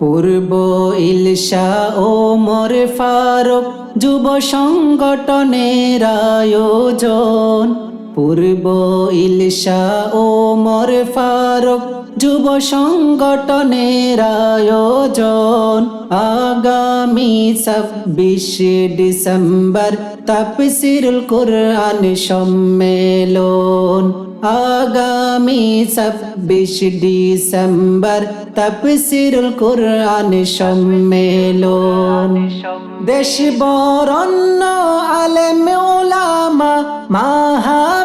পূর্ব ইলশা ও মোর ফারুক যুব সংগঠনের আয়োজন। পূর্ব ইলশা ও মোর ফারুক যুব সংগঠনের আয়োজন। আগামী ছাব্বিশে ডিসেম্বর তাপসিরুল কোরআন সম্মেলন। আগামী ছাব্বিশ ডিসেম্বর তাপসিরুল কোরআন সম্মেলন। দেশ বরণ্য আলেম মাহফিলে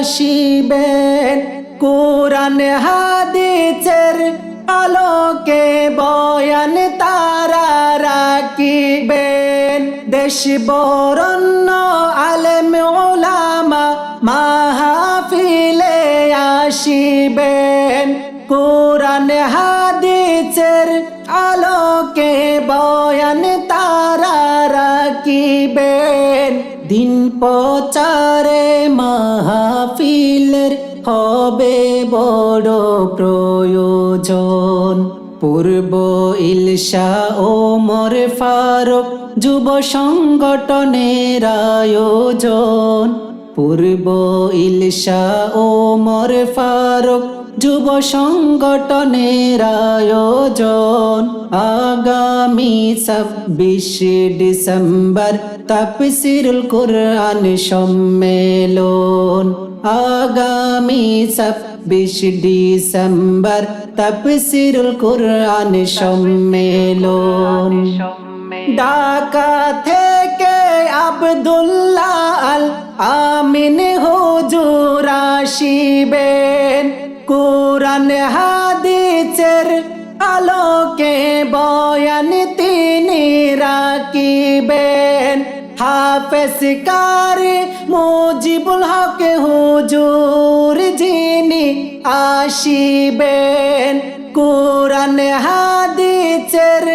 আসিবেন কোরআন, হাদিসের আলোকে বয়ান তারা রাখিবেন। দেশ বরণ্য আলেম ওলামা মাহফিলে আসিবেন। কোরআন হাদিসের দিন প্রচারে মাহফিলের হবে বড় প্রয়োজন। পূর্ব ইলশা ও মোর ফারুক যুব সংগঠনের আয়োজন। পূর্ব ইলশা ও মোর ফারুক যুব সংগঠনের আয়োজন। আগামী ছাব্বিশে ডিসেম্বর তাপসিরুল কোরআন সম্মেলন। আগামী ছাব্বিশ ডিসেম্বর তাপসিরুল কোরআন সম্মেলন। ঢাকা থেকে আবদুল্লাহ আল আমিন হুজুর আসিবেন। কোরআন, হাদিসের আলোকে বয়ান তিনি রাখিবেন। হাফেজ কারি মুজিবুল হক হুজুর যিনি আসিবেন। কোরআন, হাদিসের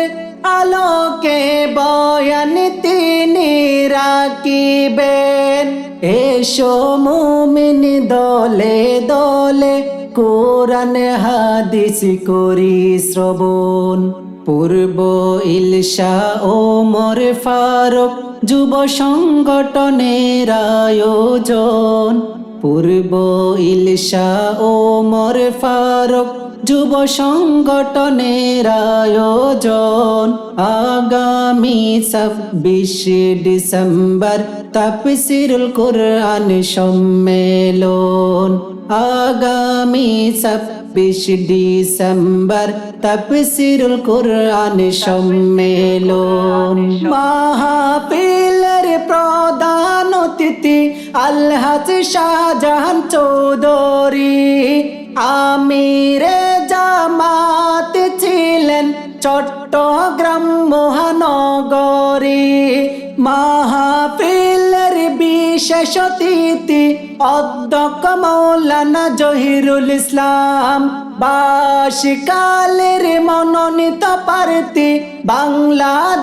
আলোকে বয়ান তিনি রাখিবেন। এসো মুমিন দলে দলে কোরআন হাদিস করি শ্রবণ। পূর্ব ইলশা ও মোর ফারুক যুব সংগঠনের আয়োজন। পূর্ব ইলশা ও মর ফারুক যুব সংগঠনের আয়োজন। আগামী ছাব্বিশে ডিসেম্বর তাপসিরুল কোরআন সম্মেলন। আগামী ছাব্বিশ ডিসেম্বর তাপসিরুল কোরআন সম্মেলন। মাহফিলের প্রধান অতিথি আলহাজ শাহজাহান চৌধুরী। আমিরে জামাত ছিলেন চট্টগ্রাম মহানগরী। মাহফিলের বিশেষ অতিথি অধ্যক্ষ মৌলানা জহিরুল ইসলাম। বাসিকালের মনোনীত প্রার্থী বাংলাদেশ